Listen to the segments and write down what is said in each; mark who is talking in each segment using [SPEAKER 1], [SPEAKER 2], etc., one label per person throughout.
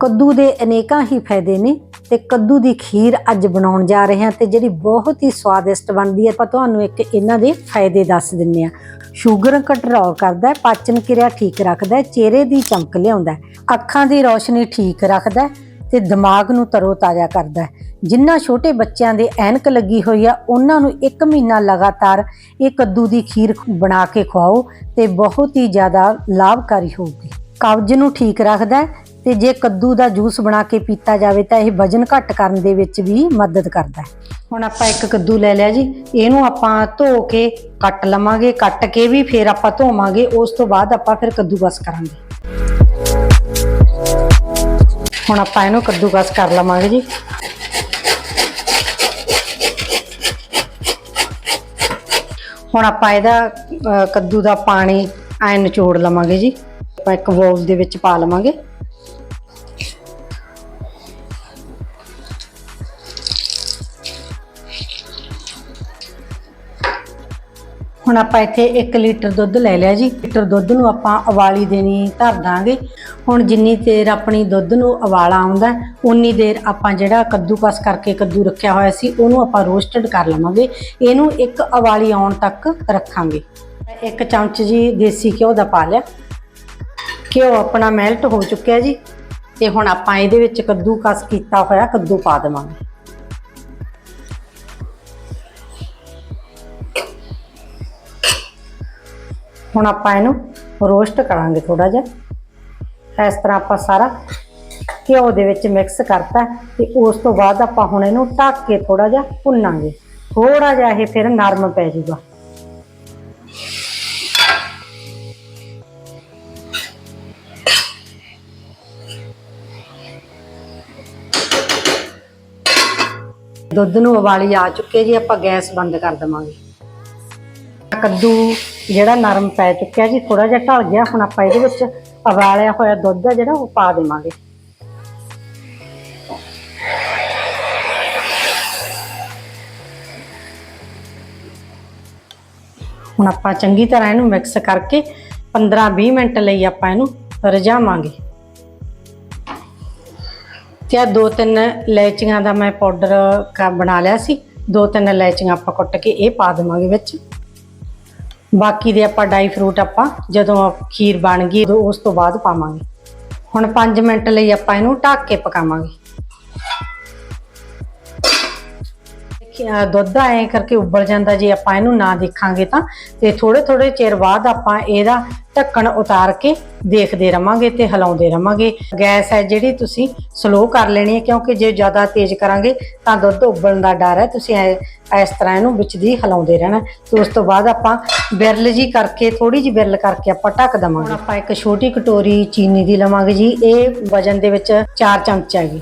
[SPEAKER 1] ਕੱਦੂ ਦੇ ਅਨੇਕਾਂ ਹੀ ਫਾਇਦੇ ਨੇ ਤੇ ਕੱਦੂ ਦੀ ਖੀਰ ਅੱਜ ਬਣਾਉਣ ਜਾ ਰਹੇ ਹਾਂ ਤੇ ਜਿਹੜੀ ਬਹੁਤ ਹੀ ਸਵਾਦਿਸ਼ਟ ਬਣਦੀ ਹੈ, ਆਪਾਂ ਤੁਹਾਨੂੰ ਇੱਕ ਇਹਨਾਂ ਦੇ ਫਾਇਦੇ ਦੱਸ ਦਿੰਨੇ ਆ ਸ਼ੂਗਰ ਕੰਟਰੋਲ ਕਰਦਾ ਹੈ, ਪਾਚਨ ਕਿਰਿਆ ਠੀਕ ਰੱਖਦਾ ਹੈ, ਚਿਹਰੇ ਦੀ ਚਮਕ ਲਿਆਉਂਦਾ ਹੈ, ਅੱਖਾਂ ਦੀ ਰੌਸ਼ਨੀ ਠੀਕ ਰੱਖਦਾ ਹੈ ਤੇ ਦਿਮਾਗ ਨੂੰ ਤਰੋ ਤਾਜ਼ਾ ਕਰਦਾ ਹੈ। ਜਿਨ੍ਹਾਂ ਛੋਟੇ ਬੱਚਿਆਂ ਦੇ ਐਨਕ ਲੱਗੀ ਹੋਈ ਆ, ਉਹਨਾਂ ਨੂੰ 1 ਮਹੀਨਾ ਲਗਾਤਾਰ ਇਹ ਕੱਦੂ ਦੀ ਖੀਰ ਬਣਾ ਕੇ ਖਵਾਓ ਤੇ ਬਹੁਤ ਹੀ ਜ਼ਿਆਦਾ ਲਾਭਕਾਰੀ ਹੋਊਗੀ। ਕਬਜ਼ ਨੂੰ ਠੀਕ ਰੱਖਦਾ ਹੈ ਤੇ ਜੇ ਕੱਦੂ ਦਾ ਜੂਸ ਬਣਾ ਕੇ ਪੀਤਾ ਜਾਵੇ ਤਾਂ ਇਹ ਵਜਨ ਘੱਟ ਕਰਨ ਦੇ ਵਿੱਚ ਵੀ ਮਦਦ ਕਰਦਾ ਹੈ। ਹੁਣ ਆਪਾਂ ਇੱਕ ਕੱਦੂ ਲੈ ਲਿਆ ਜੀ। ਇਹਨੂੰ ਆਪਾਂ ਧੋ ਕੇ ਕੱਟ ਲਵਾਂਗੇ, ਕੱਟ ਕੇ ਵੀ ਫਿਰ ਆਪਾਂ ਧੋਵਾਂਗੇ। ਉਸ ਤੋਂ ਬਾਅਦ ਆਪਾਂ ਫਿਰ ਕੱਦੂਕਸ ਕਰਾਂਗੇ। ਹੁਣ ਆਪਾਂ ਇਹਨੂੰ ਕੱਦੂਕਸ ਕਰ ਲਵਾਂਗੇ ਜੀ। ਹੁਣ ਆਪਾਂ ਇਹਦਾ ਕੱਦੂ ਦਾ ਪਾਣੀ ਐ ਨਿਚੋੜ ਲਵਾਂਗੇ ਜੀ। ਆਪਾਂ ਇੱਕ ਬੋਲ ਦੇ ਵਿੱਚ ਪਾ ਲਵਾਂਗੇ। ਹੁਣ ਆਪਾਂ ਇੱਥੇ 1 ਲੀਟਰ ਦੁੱਧ ਲੈ ਲਿਆ ਜੀ। ਲੀਟਰ ਦੁੱਧ ਨੂੰ ਆਪਾਂ ਉਬਾਲੀ ਦੇਣੀ ਧਰ ਦਾਂਗੇ। ਹੁਣ ਜਿੰਨੀ ਦੇਰ ਆਪਣੀ ਦੁੱਧ ਨੂੰ ਉਬਾਲਾ ਆਉਂਦਾ ਉਨੀ ਦੇਰ ਆਪਾਂ ਜਿਹੜਾ ਕੱਦੂਕਸ ਕਰਕੇ ਕੱਦੂ ਰੱਖਿਆ ਹੋਇਆ ਸੀ, ਉਹਨੂੰ ਆਪਾਂ ਰੋਸਟਡ ਕਰ ਲਵਾਂਗੇ। ਇਹਨੂੰ ਇੱਕ ਉਬਾਲੀ ਆਉਣ ਤੱਕ ਰੱਖਾਂਗੇ। ਇੱਕ ਚਮਚ ਜੀ ਦੇਸੀ ਘਿਓ ਦਾ ਪਾ ਲਿਆ। ਘਿਓ ਆਪਣਾ ਮੈਲਟ ਹੋ ਚੁੱਕਿਆ ਜੀ। ਤੇ ਹੁਣ ਆਪਾਂ ਇਹਦੇ ਵਿੱਚ ਕੱਦੂਕਸ ਕੀਤਾ ਹੋਇਆ ਕੱਦੂ ਪਾ ਦੇਵਾਂਗੇ। ਹੁਣ ਆਪਾਂ ਇਹਨੂੰ ਰੋਸਟ ਕਰਾਂਗੇ ਥੋੜਾ ਜਿਹਾ। ਇਸ ਤਰ੍ਹਾਂ ਆਪਾਂ ਸਾਰਾ ਘਿਓ ਦੇ ਵਿੱਚ ਮਿਕਸ ਕਰਤਾ ਤੇ ਉਸ ਤੋਂ ਬਾਅਦ ਆਪਾਂ ਹੁਣ ਇਹਨੂੰ ਢੱਕ ਕੇ ਥੋੜਾ ਜਿਹਾ ਭੁੰਨਾਂਗੇ। ਥੋੜਾ ਜਿਹਾ ਇਹ ਫਿਰ ਨਰਮ ਪੈ ਜਾਊਗਾ। ਦੁੱਧ ਨੂੰ ਉਬਾਲੀ ਆ ਚੁੱਕੇ ਜੀ, ਆਪਾਂ ਗੈਸ ਬੰਦ ਕਰ ਦਵਾਂਗੇ। ਕੱਦੂ ਜਿਹੜਾ ਨਰਮ ਪੈ ਚੁੱਕਿਆ ਜੀ ਥੋੜਾ ਜਿਹਾ ਢਲ ਗਿਆ, ਹੁਣ ਆਪਾਂ ਇਹਦੇ ਵਿੱਚ ਉਬਾਲਿਆ ਹੋਇਆ ਦੁੱਧ ਆ ਜਿਹੜਾ, ਉਹ ਪਾ ਦੇਵਾਂਗੇ। ਹੁਣ ਆਪਾਂ ਚੰਗੀ ਤਰ੍ਹਾਂ ਇਹਨੂੰ ਮਿਕਸ ਕਰਕੇ 15-20 ਮਿੰਟ ਲਈ ਆਪਾਂ ਇਹਨੂੰ ਰਜਾਵਾਂਗੇ। ਤੇ ਦੋ ਤਿੰਨ ਇਲਾਇਚੀਆਂ ਦਾ ਮੈਂ ਪਾਊਡਰ ਬਣਾ ਲਿਆ ਸੀ। ਦੋ ਤਿੰਨ ਇਲਾਇਚੀਆਂ ਆਪਾਂ ਕੁੱਟ ਕੇ ਇਹ ਪਾ ਦੇਵਾਂਗੇ ਵਿੱਚ। ਬਾਕੀ ਦੇ ਆਪਾਂ ਡਾਈ ਫਰੂਟ ਆਪਾਂ ਜਦੋਂ ਖੀਰ ਬਣ ਗਈ ਉਸ ਤੋਂ ਬਾਅਦ ਪਾਵਾਂਗੇ। ਹੁਣ 5 ਮਿੰਟ ਲਈ ਆਪਾਂ ਇਹਨੂੰ ਢੱਕ ਕੇ ਪਕਾਵਾਂਗੇ। ਦੇਖਿਆ ਦੁੱਧ ਐ ਕਰਕੇ ਉੱਬਲ ਜਾਂਦਾ, ਜੇ ਆਪਾਂ ਇਹਨੂੰ ਨਾ ਦੇਖਾਂਗੇ ਤਾਂ। ਤੇ ਥੋੜੇ ਥੋੜੇ ਚਿਰ ਬਾਅਦ ਆਪਾਂ ਇਹਦਾ ਢੱਕਣ ਉਤਾਰ ਕੇ ਦੇਖਦੇ ਰਵਾਂਗੇ ਤੇ ਹਿਲਾਉਂਦੇ ਰਵਾਂਗੇ। ਗੈਸ ਹੈ ਜਿਹੜੀ ਤੁਸੀਂ ਸਲੋ ਕਰ ਲੈਣੀ ਹੈ, ਕਿਉਂਕਿ ਜੇ ਜ਼ਿਆਦਾ ਤੇਜ਼ ਕਰਾਂਗੇ ਤਾਂ ਦੁੱਧ ਉਬਲਣ ਦਾ ਡਰ ਹੈ। ਤੁਸੀਂ ਐ- ਇਸ ਤਰ੍ਹਾਂ ਇਹਨੂੰ ਵਿੱਚ ਦੀ ਹਿਲਾਉਂਦੇ ਰਹਿਣਾ। ਤੇ ਉਸ ਤੋਂ ਬਾਅਦ ਆਪਾਂ ਬਿਰਲ ਜੀ ਕਰਕੇ ਥੋੜੀ ਜਿਹੀ ਬਿਰਲ ਕਰਕੇ ਆਪਾਂ ਢੱਕ ਦਵਾਂਗੇ। ਹੁਣ ਆਪਾਂ ਇੱਕ ਛੋਟੀ ਕਟੋਰੀ ਚੀਨੀ ਦੀ ਲਵਾਂਗੇ ਜੀ। ਇਹ ਵਜਨ ਦੇ ਵਿੱਚ 4 ਚਮਚ ਹੈਗੀ।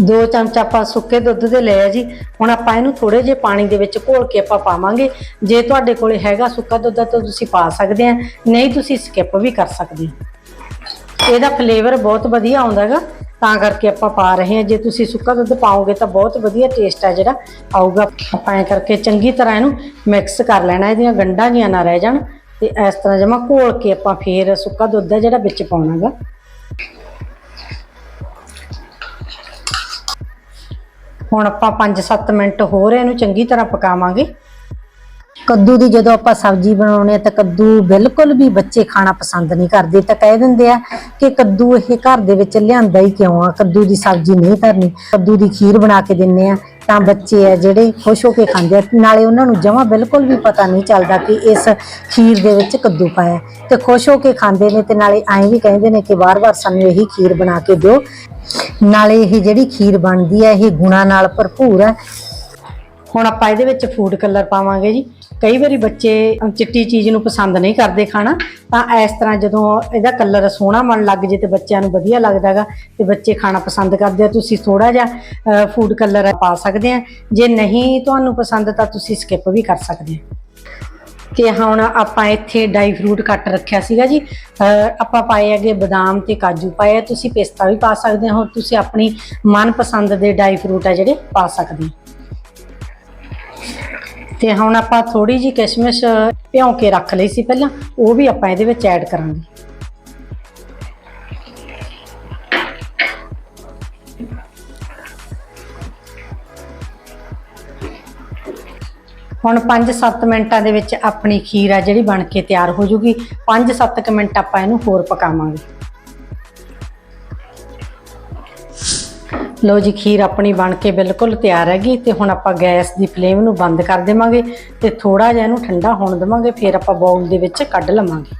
[SPEAKER 1] ਦੋ ਚਮਚ ਆਪਾਂ ਸੁੱਕੇ ਦੁੱਧ ਦੇ ਲਏ ਆ ਜੀ। ਹੁਣ ਆਪਾਂ ਇਹਨੂੰ ਥੋੜੇ ਜਿਹੇ ਪਾਣੀ ਦੇ ਵਿੱਚ ਘੋਲ ਕੇ ਆਪਾਂ ਪਾਵਾਂਗੇ। ਜੇ ਤੁਹਾਡੇ ਕੋਲੇ ਹੈਗਾ ਸੁੱਕਾ ਦੁੱਧ, ਤਾਂ ਤੁਸੀਂ ਪਾ ਸਕਦੇ ਆ। ਨਹੀਂ, ਤੁਸੀਂ ਸਕਿਪ ਵੀ ਕਰ ਸਕਦੇ ਇਹਦਾ ਫਲੇਵਰ ਬਹੁਤ ਵਧੀਆ ਆਉਂਦਾ ਹੈਗਾ ਤਾਂ ਕਰਕੇ ਆਪਾਂ ਪਾ ਰਹੇ ਹਾਂ ਜੇ ਤੁਸੀਂ ਸੁੱਕਾ ਦੁੱਧ ਪਾਓਗੇ, ਤਾਂ ਬਹੁਤ ਵਧੀਆ ਟੇਸਟ ਆ ਜਿਹੜਾ ਆਊਗਾ। ਆਪਾਂ ਐ ਕਰਕੇ ਚੰਗੀ ਤਰ੍ਹਾਂ ਇਹਨੂੰ ਮਿਕਸ ਕਰ ਲੈਣਾ। ਇਹਦੀਆਂ ਗੰਢਾਂ ਜੀਆਂ ਨਾ ਰਹਿ ਜਾਣ। ਤੇ ਇਸ ਤਰ੍ਹਾਂ ਜਮਾ ਘੋਲ ਕੇ ਆਪਾਂ ਫੇਰ ਸੁੱਕਾ ਦੁੱਧ ਹੈ ਜਿਹੜਾ ਵਿੱਚ ਪਾਉਣਾਗਾ। ਹੁਣ ਆਪਾਂ 5-7 ਮਿੰਟ ਹੋਰ ਇਹਨੂੰ ਚੰਗੀ ਤਰ੍ਹਾਂ ਪਕਾਵਾਂਗੇ। ਕੱਦੂ ਦੀ ਜਦੋਂ ਆਪਾਂ ਸਬਜ਼ੀ ਬਣਾਉਣੇ ਆ ਤਾਂ ਕੱਦੂ ਬਿਲਕੁਲ ਵੀ ਬੱਚੇ ਖਾਣਾ ਪਸੰਦ ਨਹੀਂ ਕਰਦੇ। ਤਾਂ ਕਹਿ ਦਿੰਦੇ ਆ ਕਿ ਕੱਦੂ ਇਹ ਘਰ ਦੇ ਵਿੱਚ ਲਿਆਂਦਾ ਹੀ ਕਿਉਂ ਆ? ਕੱਦੂ ਦੀ ਸਬਜ਼ੀ ਨਹੀਂ ਧਰਨੀ। ਕੱਦੂ ਦੀ ਖੀਰ ਬਣਾ ਕੇ ਦਿੰਨੇ ਆ। ਤਾਂ ਬੱਚੇ ਆ ਜਿਹੜੇ ਖੁਸ਼ ਹੋ ਕੇ ਖਾਂਦੇ ਆ। ਨਾਲੇ ਉਹਨਾਂ ਨੂੰ ਜਮਾ ਬਿਲਕੁਲ ਵੀ ਪਤਾ ਨਹੀਂ ਚੱਲਦਾ ਕਿ ਇਸ ਖੀਰ ਦੇ ਵਿੱਚ ਕੱਦੂ ਪਾਇਆ ਤੇ ਖੁਸ਼ ਹੋ ਕੇ ਖਾਂਦੇ ਨੇ ਤੇ ਨਾਲੇ ਐਂ ਵੀ ਕਹਿੰਦੇ ਨੇ ਕਿ ਵਾਰ-ਵਾਰ ਸਾਨੂੰ ਇਹੀ ਖੀਰ ਬਣਾ ਕੇ ਦਿਓ। ਨਾਲੇ ਇਹ ਜਿਹੜੀ ਖੀਰ ਬਣਦੀ ਹੈ, ਇਹ ਗੁਣਾ ਨਾਲ ਭਰਪੂਰ ਹੈ। ਹੁਣ ਆਪਾਂ ਇਹਦੇ ਵਿੱਚ ਫੂਡ ਕਲਰ ਪਾਵਾਂਗੇ ਜੀ। ਕਈ ਵਾਰੀ ਬੱਚੇ ਚਿੱਟੀ ਚੀਜ਼ ਨੂੰ ਪਸੰਦ ਨਹੀਂ ਕਰਦੇ ਖਾਣਾ, ਤਾਂ ਇਸ ਤਰ੍ਹਾਂ ਜਦੋਂ ਇਹਦਾ ਕਲਰ ਸੋਹਣਾ ਬਣ ਲੱਗ ਜੇ ਤੇ ਬੱਚਿਆਂ ਨੂੰ ਵਧੀਆ ਲੱਗਦਾਗਾ ਤੇ ਬੱਚੇ ਖਾਣਾ ਪਸੰਦ ਕਰਦੇ ਆ, ਤੁਸੀਂ ਥੋੜਾ ਜਿਹਾ ਫੂਡ ਕਲਰ ਪਾ ਸਕਦੇ ਆ। ਜੇ ਨਹੀਂ ਤੁਹਾਨੂੰ ਪਸੰਦ ਤਾਂ ਤੁਸੀਂ ਸਕਿਪ ਵੀ ਕਰ ਸਕਦੇ ਆ। ਤੇ ਹੁਣ ਆਪਾਂ ਇੱਥੇ ਡਾਈ ਫਰੂਟ ਕੱਟ ਰੱਖਿਆ ਸੀਗਾ ਜੀ। ਆਪਾਂ ਪਾਏ ਹੈਗੇ ਬਦਾਮ ਤੇ ਕਾਜੂ, ਪਾਏ ਆ, ਤੁਸੀਂ ਪਿਸਤਾ ਵੀ ਪਾ ਸਕਦੇ ਹੋ। ਤੁਸੀਂ ਆਪਣੀ ਮਨਪਸੰਦ ਦੇ ਡਾਈ ਫਰੂਟ ਆ ਜਿਹੜੇ ਪਾ ਸਕਦੇ ਹੋ। ਤੇ ਹੁਣ ਆਪਾਂ ਥੋੜੀ ਜੀ ਕਿਸ਼ਮਿਸ਼ ਭਿਉਂ ਕੇ ਰੱਖ ਲਈ ਸੀ ਪਹਿਲਾਂ, ਉਹ ਵੀ ਆਪਾਂ ਇਹਦੇ ਵਿੱਚ ਐਡ ਕਰਾਂਗੇ। ਹੁਣ 5-7 ਮਿੰਟਾਂ ਦੇ ਵਿੱਚ ਆਪਣੀ ਖੀਰ ਆ ਜਿਹੜੀ ਬਣ ਕੇ ਤਿਆਰ ਹੋ ਜੂਗੀ। 5-7 ਮਿੰਟ ਆਪਾਂ ਇਹਨੂੰ ਹੋਰ ਪਕਾਵਾਂਗੇ। ਲੋ ਜੀ, ਖੀਰ ਆਪਣੀ ਬਣ ਕੇ ਬਿਲਕੁਲ ਤਿਆਰ ਹੈਗੀ, ਤੇ ਹੁਣ ਆਪਾਂ ਗੈਸ ਦੀ ਫਲੇਮ ਨੂੰ ਬੰਦ ਕਰ ਦੇਵਾਂਗੇ, ਤੇ ਥੋੜਾ ਜਿਹਾ ਇਹਨੂੰ ਠੰਡਾ ਹੋਣ ਦੇਵਾਂਗੇ, ਫਿਰ ਆਪਾਂ ਬਾਉਲ ਦੇ ਵਿੱਚ ਕੱਢ ਲਵਾਂਗੇ।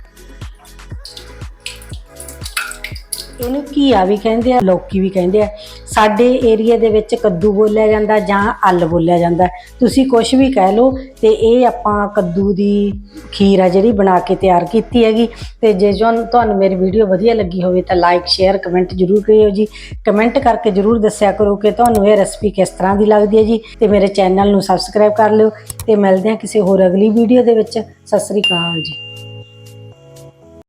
[SPEAKER 1] ਇਹਨੂੰ ਘੀਆ ਵੀ ਕਹਿੰਦੇ ਆ, ਲੌਕੀ ਵੀ ਕਹਿੰਦੇ ਆ ਸਾਡੇ ਏਰੀਆ ਦੇ ਵਿੱਚ ਕੱਦੂ ਬੋਲਿਆ ਜਾਂਦਾ ਜਾਂ ਅੱਲ ਬੋਲਿਆ ਜਾਂਦਾ। ਤੁਸੀਂ ਕੁਝ ਵੀ ਕਹਿ ਲਓ ਤੇ ਇਹ ਆਪਾਂ ਕੱਦੂ ਦੀ ਖੀਰ ਆ ਜਿਹੜੀ ਬਣਾ ਕੇ ਤਿਆਰ ਕੀਤੀ ਹੈਗੀ। ਤੇ ਜੇ ਜੋ ਤੁਹਾਨੂੰ ਮੇਰੀ ਵੀਡੀਓ ਵਧੀਆ ਲੱਗੀ ਹੋਵੇ ਤਾਂ ਲਾਈਕ ਸ਼ੇਅਰ ਕਮੈਂਟ ਜਰੂਰ ਕਰਿਓ ਜੀ। ਕਮੈਂਟ ਕਰਕੇ ਜਰੂਰ ਦੱਸਿਆ ਕਰੋ ਕਿ ਤੁਹਾਨੂੰ ਇਹ ਰੈਸਪੀ ਕਿਸ ਤਰ੍ਹਾਂ ਦੀ ਲੱਗਦੀ ਹੈ ਜੀ। ਤੇ ਮੇਰੇ ਚੈਨਲ ਨੂੰ ਸਬਸਕ੍ਰਾਈਬ ਕਰ ਲਿਓ ਤੇ ਮਿਲਦੇ ਹਾਂ ਕਿਸੇ ਹੋਰ ਅਗਲੀ ਵੀਡੀਓ ਦੇ ਵਿੱਚ। ਸਤਿ ਸ੍ਰੀ ਅਕਾਲ ਜੀ।